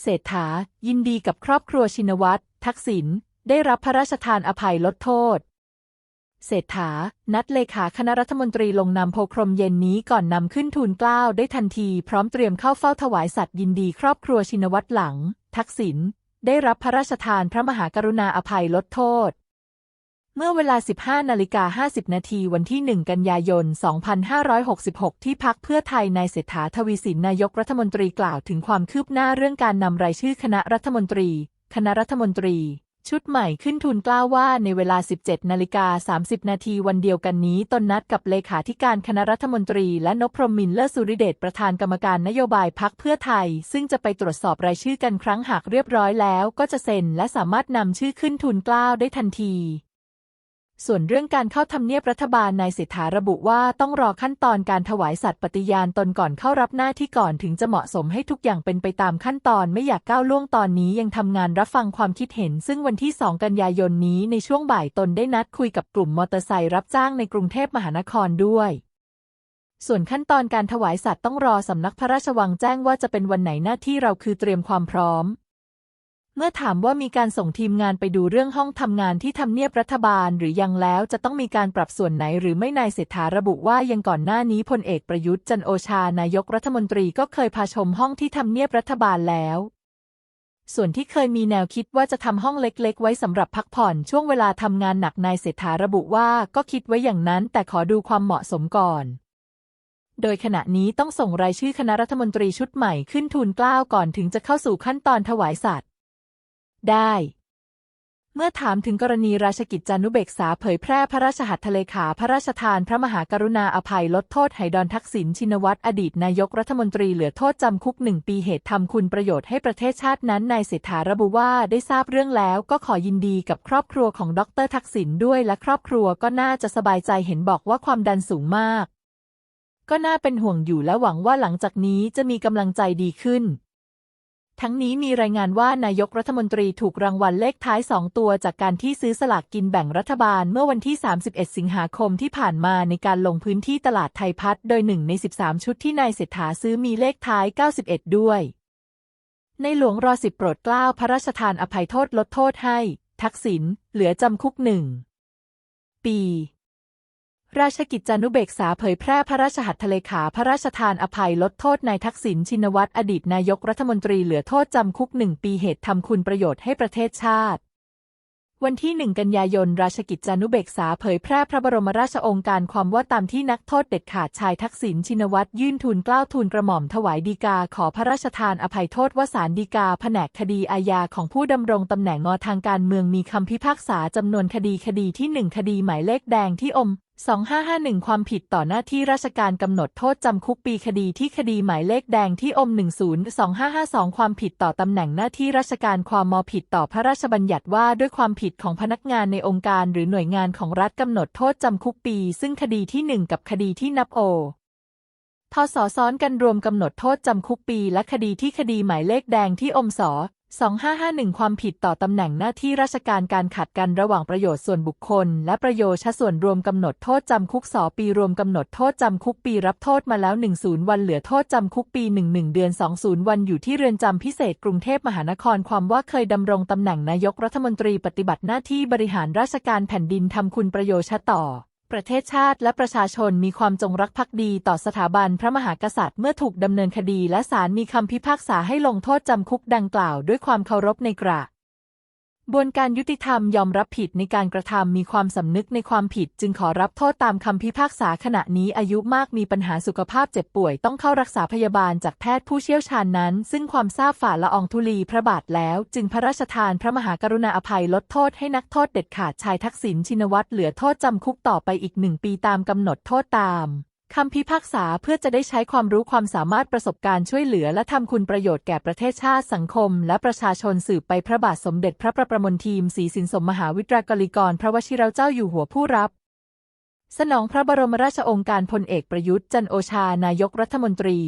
เศรษฐา ยินดีกับครอบครัวชินวัตร ทักษิณ ได้รับพระราชทานอภัยลดโทษ เศรษฐา นัดเลขาคณะรัฐมนตรีลงนามโพครมเย็นนี้ก่อนนำขึ้นทูลเกล้าได้ทันทีพร้อมเตรียมเข้าเฝ้าถวายสัตย์ยินดีครอบครัวชินวัตรหลัง ทักษิณ ได้รับพระราชทานพระมหากรุณาอภัยลดโทษ เมื่อเวลา 15นาฬิกา50 นาทีวันที่ 1 กันยายน 2566 ที่พักเพื่อไทยนายเศรษฐาทวีสินนายกรัฐมนตรีกล่าวถึงความคืบหน้าเรื่องการนำรายชื่อคณะรัฐมนตรี คณะรัฐมนตรี ชุดใหม่ขึ้นทุนกล้าวว่าในเวลา 17นาฬิกา30 นาทีวันเดียวกันนี้ตนนัดกับเลขาธิการคณะรัฐมนตรี และนพพรหมมินทร์เลิศสุริเดชประธานกรรมการนโยบายพักเพื่อไทย ซึ่งจะไปตรวจสอบรายชื่อกันครั้งหากเรียบร้อยแล้ว ก็จะเซ็นและสามารถนำชื่อขึ้นทุนกล้าวได้ทันที ส่วนเรื่องการเข้าทำเนียบรัฐบาลนายเศรษฐาระบุว่าต้องรอขั้นตอนการถวายสัตย์ปฏิญาณตนก่อนเข้ารับหน้าที่ก่อนถึงจะเหมาะสมให้ทุกอย่างเป็นไปตามขั้นตอนไม่อยากก้าวล่วงตอนนี้ยังทำงานรับฟังความคิดเห็น ซึ่งวันที่ 2 กันยายนนี้ในช่วงบ่ายตนได้นัดคุยกับกลุ่มมอเตอร์ไซค์รับจ้างในกรุงเทพมหานครด้วยส่วนขั้นตอนการถวายสัตย์ต้องรอสำนักพระราชวังแจ้งว่าจะเป็นวันไหนหน้าที่เราคือเตรียมความพร้อม เมื่อถามว่ามีการส่งทีมงานไปดูเรื่องห้องทำงานที่ทำเนียบรัฐบาลหรือยังแล้วจะต้องมีการปรับส่วนไหนหรือไม่นายเศรษฐาระบุว่ายังก่อนหน้านี้พลเอกประยุทธ์จันโอชานายกรัฐมนตรีก็เคยพาชมห้องที่ทำเนียบรัฐบาลแล้ว ส่วนที่เคยมีแนวคิดว่าจะทำห้องเล็กๆ ไว้สำหรับพักผ่อนช่วงเวลาทำงานหนักนายเศรษฐาระบุว่าก็คิดไว้อย่างนั้นแต่ขอดูความเหมาะสมก่อนโดยขณะนี้ต้องส่งรายชื่อคณะรัฐมนตรีชุดใหม่ขึ้นทูลเกล้าก่อนถึงจะเข้าสู่ขั้นตอนถวายสัตย์ ได้ เมื่อถามถึงกรณีราชกิจจานุเบกษาเผยแพร่พระราชหัตถเลขาพระราชทานพระมหากรุณาอภัยลดโทษไหดอนทักษิณชินวัตรอดีตนายกรัฐมนตรีเหลือโทษจำคุกหนึ่งปีเหตุทำคุณประโยชน์ให้ประเทศชาตินั้นนายเศรษฐาระบุว่าได้ทราบเรื่องแล้วก็ขอยินดีกับครอบครัวของดรทักษิณด้วยและครอบครัวก็น่าจะสบายใจเห็นบอกว่าความดันสูงมาก ก็น่าเป็นห่วงอยู่และหวังว่าหลังจากนี้จะมีกำลังใจดีขึ้น ทั้งนี้มีรายงานว่านายกรัฐมนตรีถูกรางวัลเลขท้าย 2 ตัวจากการที่ซื้อสลากกินแบ่งรัฐบาลเมื่อวันที่ 31 สิงหาคมที่ผ่านมาในการลงพื้นที่ตลาดไทยพัฒน์โดยหนึ่งใน 13 ชุดที่นายเศรษฐาซื้อมีเลขท้าย 91 ด้วย ในหลวงรอสิบโปรดเกล้าพระราชทานอภัยโทษลดโทษให้ ทักษิณเหลือจำคุกหนึ่งปี ราชกิจจานุเบกษาเผยแพร่พระราชหัตถเลขาพระราชทานอภัยลดโทษนายทักษิณชินวัตรอดีตนายกรัฐมนตรีเหลือโทษจำคุกหนึ่งปีเหตุทำคุณประโยชน์ให้ประเทศชาติ วันที่1กันยายน ราชกิจจานุเบกษาเผยแพร่พระบรมราชองค์การความว่าตามที่นักโทษเด็ดขาดชายทักษิณชินวัตรยื่นทูลเกล้าทูลกระหม่อมถวายดีกาขอพระราชทานอภัยโทษว่าศาลฎีกาแผนกคดีอาญาของผู้ดำรงตำแหน่งงอทางการเมืองมีคำพิพากษาจำนวนคดีคดีที่1คดีหมายเลขแดงที่อม 2551 ความผิดต่อหน้าที่ราชการกำหนดโทษจำคุกปีคดีที่คดีหมายเลขแดงที่อม 102552 ความผิดต่อตำแหน่งหน้าที่ราชการความมอผิดต่อพระราชบัญญัติว่าด้วยความผิดของพนักงานในองค์การหรือหน่วยงานของรัฐกำหนดโทษจำคุกปี ซึ่งคดีที่ 1 กับคดีที่นับโอทศซ้อนกันรวมกำหนดโทษจำคุกปีและคดีที่คดีหมายเลขแดงที่อมส 2551 ความผิดต่อตำแหน่งหน้าที่ราชการการขัดกันระหว่างประโยชน์ส่วนบุคคล และประโยชน์ส่วนรวมกำหนดโทษจำคุกสอปีรวมกำหนดโทษจำคุกปีรับโทษมาแล้ว 10 วันเหลือโทษจำคุกปี 11 เดือน 20 วันอยู่ที่เรือนจำพิเศษกรุงเทพมหานครความว่าเคยดำรงตำแหน่งนายกรัฐมนตรีปฏิบัติหน้าที่บริหารราชการแผ่นดินทำคุณประโยชน์ต่อ ประเทศชาติและประชาชนมีความจงรักภักดีต่อสถาบันพระมหากษัตริย์เมื่อถูกดำเนินคดีและศาลมีคำพิพากษาให้ลงโทษจำคุกดังกล่าวด้วยความเคารพในกระ บวนการยุติธรรมยอมรับผิดในการกระทำมีความสำนึกในความผิด จึงขอรับโทษตามคำพิพากษาขณะนี้อายุมากมีปัญหาสุขภาพเจ็บป่วย ต้องเข้ารักษาพยาบาลจากแพทย์ผู้เชี่ยวชาญนั้น ซึ่งความทราบฝ่าละอองธุลีพระบาทแล้ว จึงพระราชทานพระมหากรุณาอภัยลดโทษให้นักโทษเด็ดขาดชายทักษิณชินวัตรเหลือโทษจำคุกต่อไปอีกหนึ่งปีตามกำหนดโทษตาม คำพิพากษาเพื่อจะได้ใช้ความรู้ความสามารถประสบการณ์ช่วยเหลือ และทำคุณประโยชน์แก่ประเทศชาติสังคม และประชาชนสืบไปพระบาทสมเด็จพระประประมนทีมศรีสินสมมหาวิทยากรีกร พระวชิรเจ้าอยู่หัวผู้รับ สนองพระบรมราชโองการพลเอกประยุทธ์จันโอชานายกรัฐมนตรี